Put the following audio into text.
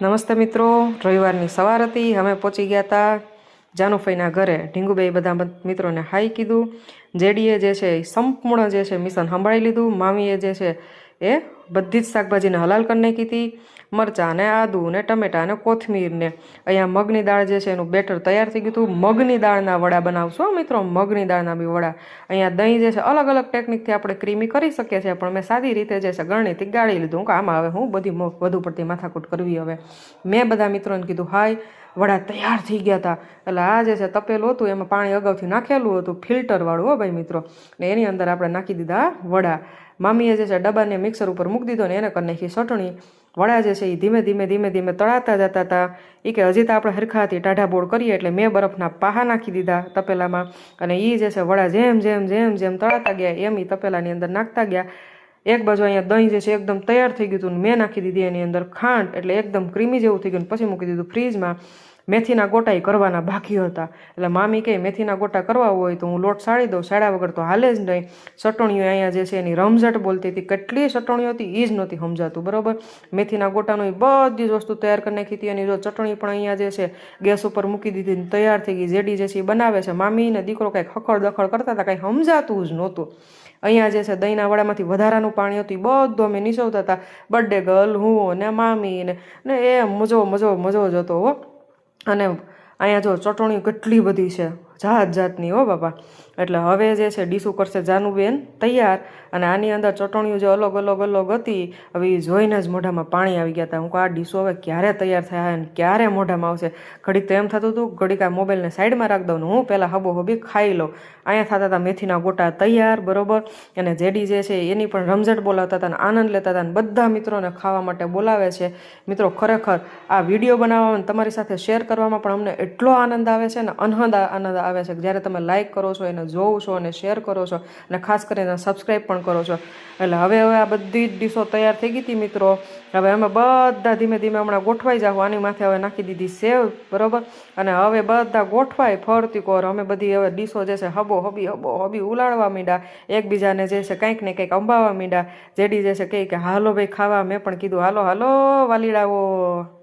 નમસ્તે મિત્રો, રવિવારની સવાર હતી, અમે પહોંચી ગયા હતા જાનુફઈના ઘરે. ઢીંગુબાઈ બધા મિત્રોને હાઈ કીધું. જેડીએ જે છે એ સંપૂર્ણ જે છે મિશન સંભાળી લીધું. મામીએ જે છે એ બધી જ શાકભાજીને હલાલ કરી નાખી હતી. મરચાં ને આદુ ને ટમેટાં ને કોથમીરને. અહીંયા મગની દાળ જે છે એનું બેટર તૈયાર થઈ ગયું હતું. મગની દાળના વડા બનાવશો મિત્રો? મગની દાળના બી વડા. અહીંયા દહીં જે છે અલગ અલગ ટેકનિકથી આપણે ક્રીમી કરી શકીએ છીએ, પણ મેં સાદી રીતે જે છે ગરણીથી ગાળી લીધું. કે આમાં હવે હું બધી વધુ પડતી માથાકૂટ કરવી હવે. મેં બધા મિત્રોને કીધું, હાય વડા તૈયાર થઈ ગયા હતા એટલે આ જે છે તપેલું હતું, એમાં પાણી અગાઉથી નાખેલું હતું ફિલ્ટરવાળું હો ભાઈ મિત્રો. ને એની અંદર આપણે નાખી દીધા વડા. મામીએ જે છે ડબ્બાને મિક્સર ઉપર મૂકી દીધો ને એને કરી નાખી ચટણી. વડા જે છે એ ધીમે ધીમે ધીમે ધીમે તળાતા જતા હતા એ કે હજી તો આપણે હરખાથી ટાઢા બોળ કરીએ એટલે મેં બરફના પાહા નાખી દીધા તપેલામાં. અને એ જે છે વડા જેમ જેમ જેમ જેમ તળાતા ગયા, એમ એ તપેલાની અંદર નાખતા ગયા. એક બાજુ અહીંયા દહીં જે છે એકદમ તૈયાર થઈ ગયું હતું મેં નાખી દીધી એની અંદર ખાંડ, એટલે એકદમ ક્રીમી જેવું થઈ ગયું પછી મૂકી દીધું ફ્રીજમાં મેથીના ગોટા કરવાના બાકી હતા. એટલે મામી કહે મેથીના ગોટા કરવા હોય તો હું લોટ સાળી દઉં, સાળ્યા વગર તો હાલે જ નહીં. ચટણીઓ અહીંયા જે છે એની રમઝટ બોલતી હતી, કેટલી ચટણીઓ હતી એ જ નહોતી સમજાતું, બરાબર? મેથીના ગોટાનું એ બધી જ વસ્તુ તૈયાર કરી નાખી હતી અને જો ચટણી પણ અહીંયા જે છે ગેસ ઉપર મૂકી દીધી ને તૈયાર થઈ ગઈ, જેડી જે છે એ બનાવે છે. મામી ને દીકરો કંઈક હખડ દખડ કરતા હતા, કંઈ સમજાતું જ નહોતું. અહીંયા જે છે દહીંના વડામાંથી વધારાનું પાણી હતું બધું અમે નીચવતા હતા. બર્થડે ગર્લ હું ને મામી ને એ મજો મજો મજો જ હતો હો. અને અહીંયા જો ચટણી કેટલી બધી છે. જાત જાતની હો બાપા. એટલે હવે જે છે ડીશું કરશે જાનુબેન તૈયાર અને આની અંદર ચટણીઓ જે અલગ અલગ અલગ હતી, હવે એ જોઈને જ મોઢામાં પાણી આવી ગયા હતા. હું આ ડીશો હવે ક્યારે તૈયાર થયા અને ક્યારે મોઢામાં આવશે? ઘડીક તો એમ થતું હતું, ઘડીક આ મોબાઈલને સાઈડમાં રાખી દઉં હું પહેલાં હબો હબી ખાઈ લઉં. અહીંયા થતા હતા મેથીના ગોટા તૈયાર, બરોબર? અને જેડી જે છે એની પણ રમઝટ બોલાવતા હતા અને આનંદ લેતા હતા અને બધા મિત્રોને ખાવા માટે બોલાવે છે. મિત્રો, ખરેખર આ વીડિયો બનાવવામાં તમારી સાથે શેર કરવામાં પણ અમને એટલો આનંદ આવે છે અને અનહદ આનંદ આવે છે. જ્યારે તમે લાઇક કરો છો, એને જોવો છો અને શેર કરો છો અને ખાસ કરીને સબસ્ક્રાઈબ પણ કરો છો. એટલે હવે હવે આ બધી જ ડીશો તૈયાર થઈ ગઈ હતી મિત્રો. હવે અમે બધા ધીમે ધીમે હમણાં ગોઠવાઈ જાવ આની માથે હવે નાખી દીધી સેવ બરોબર? અને હવે બધા ગોઠવાય, ફરતી કોર. અમે બધી હવે ડીશો જે છે, હબો, હબી હબો, હબી ઉલાડવા માંડ્યા. એકબીજાને જે છે, કંઈક ને કંઈક અંબાવા માંડ્યા. જેડી જે છે, કહે કે, હાલો ભાઈ, ખાવા. મેં પણ કીધું, હાલો હાલો, વાલીડાઓ.